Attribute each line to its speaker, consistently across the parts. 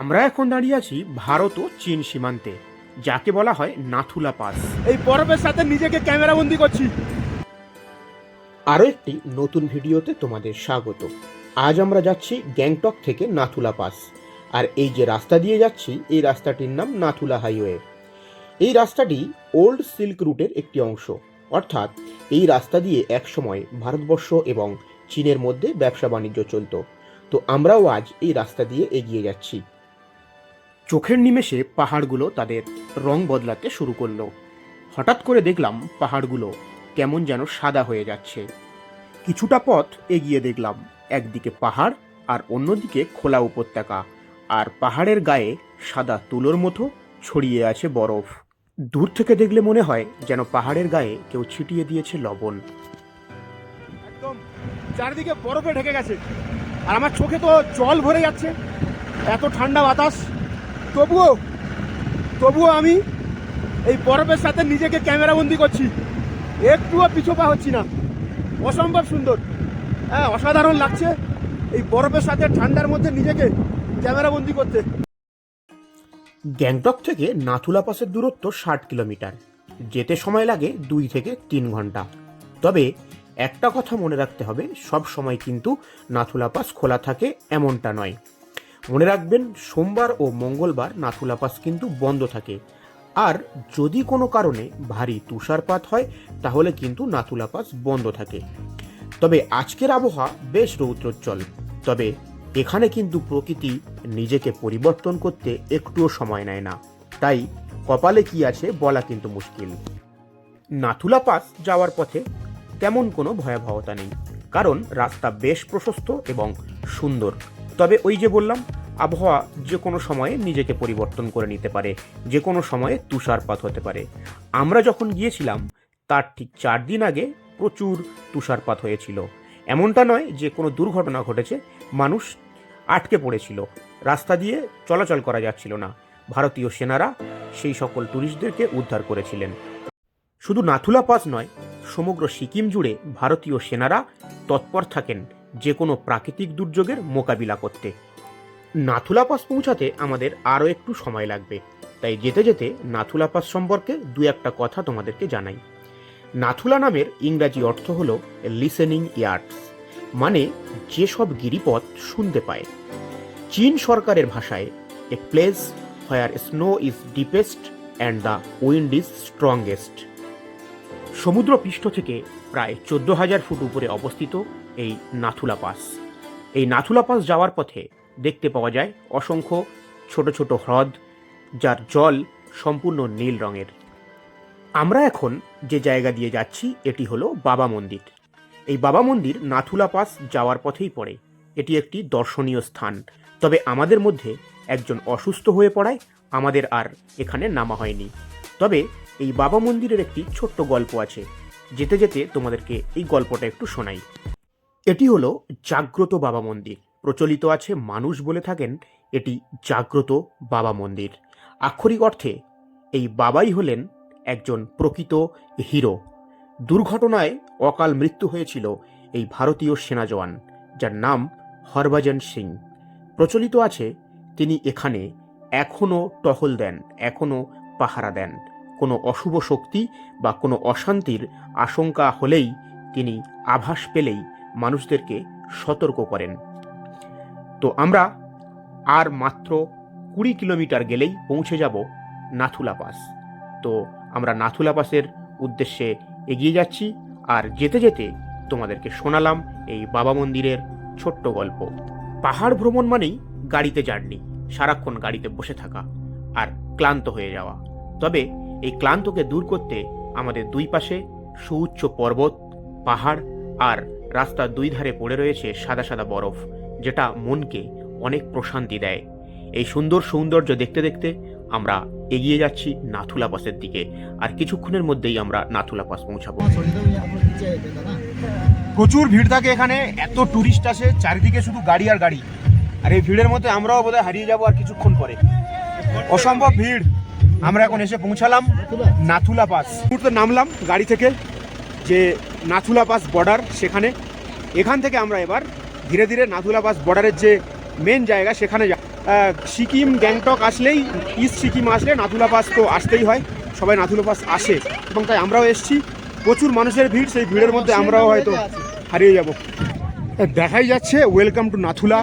Speaker 1: আমরা এখন দাঁড়িয়ে আছি ভারত ও চীন সীমান্তে যাকে বলা হয় নাথুলা পাস।
Speaker 2: এই বরফের সাথে নিজেকে ক্যামেরা বন্দি করছি।
Speaker 1: আরও একটি নতুন ভিডিওতে তোমাদের স্বাগত। আজ আমরা যাচ্ছি গ্যাংটক থেকে নাথুলা পাস আর এই যে রাস্তা দিয়ে যাচ্ছি এই রাস্তাটির নাম নাথুলা হাইওয়ে। এই রাস্তাটি ওল্ড সিল্ক রুটের একটি অংশ অর্থাৎ এই রাস্তা দিয়ে একসময় ভারতবর্ষ এবং চীনের মধ্যে ব্যবসা বাণিজ্য চলত। তো আমরাও আজ এই রাস্তা দিয়ে এগিয়ে যাচ্ছি। চোখের নিমেষে পাহাড়গুলো তাদের রং বদলাতে শুরু করল। হঠাৎ করে দেখলাম পাহাড়গুলো কেমন যেন সাদা হয়ে যাচ্ছে। কিছুটা পথ এগিয়ে দেখলাম, একদিকে পাহাড় আর অন্যদিকে খোলা উপত্যকা, আর পাহাড়ের গায়ে সাদা তুলোর মতো ছড়িয়ে আছে বরফ। দূর থেকে দেখলে মনে হয় যেন পাহাড়ের গায়ে কেউ ছিটিয়ে দিয়েছে লবণ।
Speaker 2: একদম, চারিদিকে বরফে ঢেকে গেছে। আর আমার চোখে তো জল ভরে যাচ্ছে। এত ঠান্ডা বাতাস। তবুও তবুও আমি এই বরফের সাথে নিজেকে ক্যামেরা বন্দি করছি। একটুও পিছোপা হচ্ছি না। অসম্ভব সুন্দর। হ্যাঁ অসাধারণ লাগছে এই বরফের সাথে ঠান্ডার মধ্যে নিজেকে ক্যামেরা বন্দি করতে।
Speaker 1: গ্যাংটক থেকে নাথুলা পাসের দূরত্ব ষাট কিলোমিটার। যেতে সময় লাগে দুই থেকে তিন ঘণ্টা। তবে একটা কথা মনে রাখতে হবে, সব সময় কিন্তু নাথুলা পাস খোলা থাকে এমনটা নয়। মনে রাখবেন, সোমবার ও মঙ্গলবার নাথুলা পাস কিন্তু বন্ধ থাকে। আর যদি কোনো কারণে ভারী তুষারপাত হয়, তাহলে কিন্তু নাথুলা পাস বন্ধ থাকে। তবে আজকের আবহাওয়া বেশ রৌদ্রোজ্জ্বল। তবে এখানে কিন্তু প্রকৃতি নিজেকে পরিবর্তন করতে একটুও সময় নেয় না। তাই কপালে কি আছে বলা কিন্তু মুশকিল। নাথুলা পাস যাওয়ার পথে তেমন কোনো ভয়াবহতা নেই। কারণ রাস্তা বেশ প্রশস্ত এবং সুন্দর। তবে ওই যে বললাম, আবহাওয়া যে কোনো সময়ে নিজেকে পরিবর্তন করে নিতে পারে, যে কোনো সময়ে তুষারপাত হতে পারে। আমরা যখন গিয়েছিলাম, তার ঠিক চার দিন আগে প্রচুর তুষারপাত হয়েছিল। এমনটা নয় যে কোনো দুর্ঘটনা ঘটেছে, মানুষ আটকে পড়েছিল। রাস্তা দিয়ে চলাচল করা যাচ্ছিল না। ভারতীয় সেনারা সেই সকল ট্যুরিস্টদেরকে উদ্ধার করেছিলেন। শুধু নাথুলা পাস নয়, সমগ্র সিকিম জুড়ে ভারতীয় সেনারা তৎপর থাকেন। যে কোনো প্রাকৃতিক দুর্যোগের মোকাবিলা করতে। নাথুলা পাস পৌঁছাতে আমাদের আরও একটু সময় লাগবে। তাই যেতে যেতে নাথুলা পাস সম্পর্কে দু একটা কথা তোমাদেরকে জানাই। নাথুলা নামের ইংরাজি অর্থ হল লিসেনিং ইয়ার্ডস মানে যেসব গিরিপথ শুনতে পায়। চীন সরকারের ভাষায় a place where snow is deepest and the wind is strongest সমুদ্র পৃষ্ঠ থেকে প্রায় চোদ্দ হাজার ফুট উপরে অবস্থিত এই নাথুলা পাস। এই নাথুলা পাস যাওয়ার পথে দেখতে পাওয়া যায় অসংখ্য ছোট ছোট হ্রদ, যার জল সম্পূর্ণ নীল রঙের। আমরা এখন যে জায়গা দিয়ে যাচ্ছি, এটি হলো বাবা মন্দির। এই বাবা মন্দির নাথুলা পাস যাওয়ার পথেই পড়ে। এটি একটি দর্শনীয় স্থান। তবে আমাদের মধ্যে একজন অসুস্থ হয়ে পড়ায় আমাদের আর এখানে নামা হয়নি। তবে এই বাবা মন্দিরের একটি ছোট্ট গল্প আছে। যেতে যেতে তোমাদেরকে এই গল্পটা একটু শোনাই। এটি হলো জাগ্রত বাবা মন্দির। প্রচলিত আছে মানুষ বলে থাকেন, এটি জাগ্রত বাবা মন্দির। আক্ষরিক অর্থে, এই বাবাই হলেন একজন প্রকৃত হিরো। দুর্ঘটনায় অকাল মৃত্যু হয়েছিল এই ভারতীয় সেনা জওয়ান, যার নাম হরভজন সিং। প্রচলিত আছে, তিনি এখানে এখনও টহল দেন, এখনও পাহারা দেন। কোনো অশুভ শক্তি বা কোনো অশান্তির আশঙ্কা হলেই তিনি আভাস পেলেই মানুষদেরকে সতর্ক করেন। তো আমরা আর মাত্র কুড়ি কিলোমিটার গেলেই পৌঁছে যাব নাথুলা পাস। তো আমরা নাথুলা পাসের উদ্দেশ্যে এগিয়ে যাচ্ছি আর যেতে যেতে তোমাদেরকে শোনালাম এই বাবা মন্দিরের ছোট্ট গল্প। পাহাড় ভ্রমণ মানেই গাড়িতে জার্নি, সারাক্ষণ গাড়িতে বসে থাকা আর ক্লান্ত হয়ে যাওয়া। তবে এই ক্লান্তকে দূর করতে আমাদের দুই পাশে সুউচ্চ পর্বত, পাহাড় আর রাস্তার দুই ধারে পড়ে রয়েছে সাদা সাদা বরফ, যেটা মনকে অনেক প্রশান্তি দেয়। এই সুন্দর সৌন্দর্য দেখতে দেখতে আমরা এগিয়ে যাচ্ছি নাথুলা পাসের দিকে, আর কিছুক্ষণের মধ্যেই আমরা নাথুলা পাস পৌঁছাবো।
Speaker 2: প্রচুর ভিড় থাকে এখানে, এত টুরিস্ট আসে, চারিদিকে শুধু গাড়ি আর গাড়ি। আর এই ভিড়ের মধ্যে আমরাও বোধহয় হারিয়ে যাব আর কিছুক্ষণ পরে। অসম্ভব ভিড়। আমরা এখন এসে পৌঁছালাম নাথুলা পাস। মুহূর্তে নামলাম গাড়ি থেকে যে নাথুলা পাস বর্ডার সেখানে। এখান থেকে আমরা এবার ধীরে ধীরে নাথুলা পাস বর্ডারের যে মেন জায়গা সেখানে আহ, সিকিম গ্যাংটক আসলেই ইস্ট সিকিম আসলে নাথুলা পাস তো আসতেই হয় সবাই নাথুলা পাস আসে। এবং তাই আমরাও এসেছি। প্রচুর মানুষের ভিড় সেই ভিড়ের মধ্যে আমরাও হয়তো হারিয়ে যাব। দেখাই যাচ্ছে ওয়েলকাম টু নাথুলা।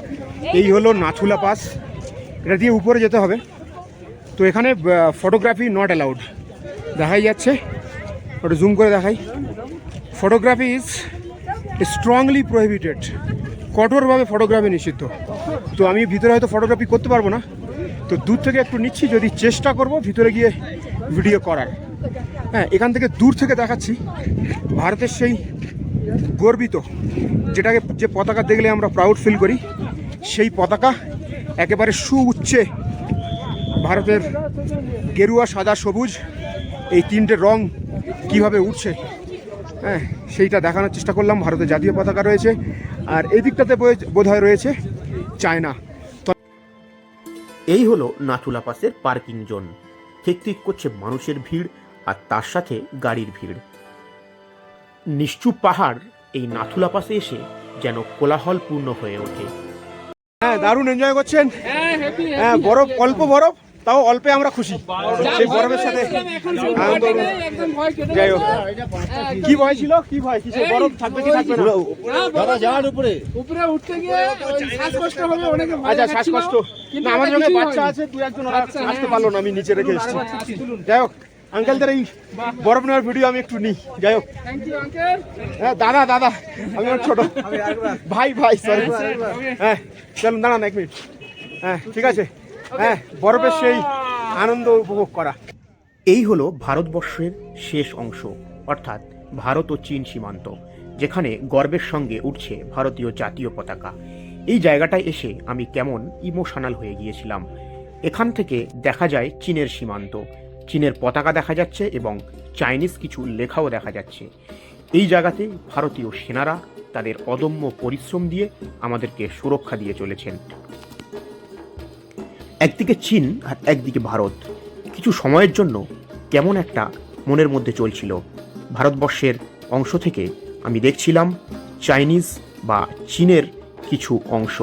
Speaker 2: এই হলো নাথুলা পাস। এটা দিয়ে উপরে যেতে হবে। তো এখানে ফটোগ্রাফি নট অ্যালাউড দেখাই যাচ্ছে। ওটা জুম করে দেখাই। ফটোগ্রাফি ইজ স্ট্রংলি প্রোহিবিটেড কঠোরভাবে ফটোগ্রাফি নিষিদ্ধ। তো আমি ভিতরে হয়তো ফটোগ্রাফি করতে পারব না। তো দূর থেকে একটু নিচ্ছি, যদি চেষ্টা করব ভিতরে গিয়ে ভিডিও করার। হ্যাঁ এখান থেকে দূর থেকে দেখাচ্ছি। ভারতের সেই গর্বিত, যেটাকে যে পতাকা দেখলে আমরা প্রাউড ফিল করি, সেই পতাকা একেবারে সুউচ্চে ভারতের গেরুয়া সাদা সবুজ এই তিনটে রং কীভাবে উঠছে? হ্যাঁ সেইটা দেখানোর চেষ্টা করলাম। ভারতের জাতীয় পতাকা রয়েছে। আর এই দিকটাতে বোধ হয় রয়েছে চায়না।
Speaker 1: এই হলো নাথুলা পাসের পার্কিং জোন। ঠিক ঠিক করছে মানুষের ভিড় আর তার সাথে গাড়ির ভিড়। নিশ্চুপ পাহাড় এই নাথুলা পাসে এসে যেন কোলাহলপূর্ণ হয়ে ওঠে।
Speaker 2: হ্যাঁ দারুণ এনজয় করছেন। হ্যাঁ বরফ অল্প বরফ। তাও অল্পে আমরা খুশি। সেই বরফের সাথে যাই হোক। কি ভয় ছিল? কি ভয়? কিসে বরফ থাকবে কি থাকবে না?
Speaker 3: দাদা যাওয়ার উপরে।
Speaker 4: উপরে উঠতে গিয়ে শ্বাসকষ্ট হবে অনেকে
Speaker 2: আচ্ছা শ্বাসকষ্ট। না আমার সঙ্গে বাচ্চা আছে দু একজন ওরা
Speaker 4: আচ্ছা,
Speaker 2: আসতে
Speaker 4: হ্যাঁ।
Speaker 2: পারল না আমি নিচে রেখে এসেছি। যাই হোক আঙ্কেলদের এই বরফ নেওয়ার ভিডিও আমি একটু নিই। যাই হোক।
Speaker 4: থ্যাংক ইউ আঙ্কেল
Speaker 2: হ্যাঁ দাদা দাদা আমি ওর ছোট। ভাই ভাই সরি হ্যাঁ চলুন দাঁড়ান এক মিনিট হ্যাঁ ঠিক আছে। হ্যাঁ বরফের সেই আনন্দ উপভোগ করা।
Speaker 1: এই হলো ভারতবর্ষের শেষ অংশ, অর্থাৎ ভারত ও চীন সীমান্ত, যেখানে গর্বের সঙ্গে উঠছে ভারতীয় জাতীয় পতাকা। এই জায়গাটায় এসে আমি কেমন ইমোশনাল হয়ে গিয়েছিলাম। এখান থেকে দেখা যায় চীনের সীমান্ত। চীনের পতাকা দেখা যাচ্ছে এবং চাইনিজ কিছু লেখাও দেখা যাচ্ছে। এই জায়গাতে ভারতীয় সেনারা তাদের অদম্য পরিশ্রম দিয়ে আমাদেরকে সুরক্ষা দিয়ে চলেছেন। একদিকে চীন আর একদিকে ভারত। কিছু সময়ের জন্য কেমন একটা মনের মধ্যে চলছিল। ভারতবর্ষের অংশ থেকে আমি দেখছিলাম চাইনিজ বা চীনের কিছু অংশ।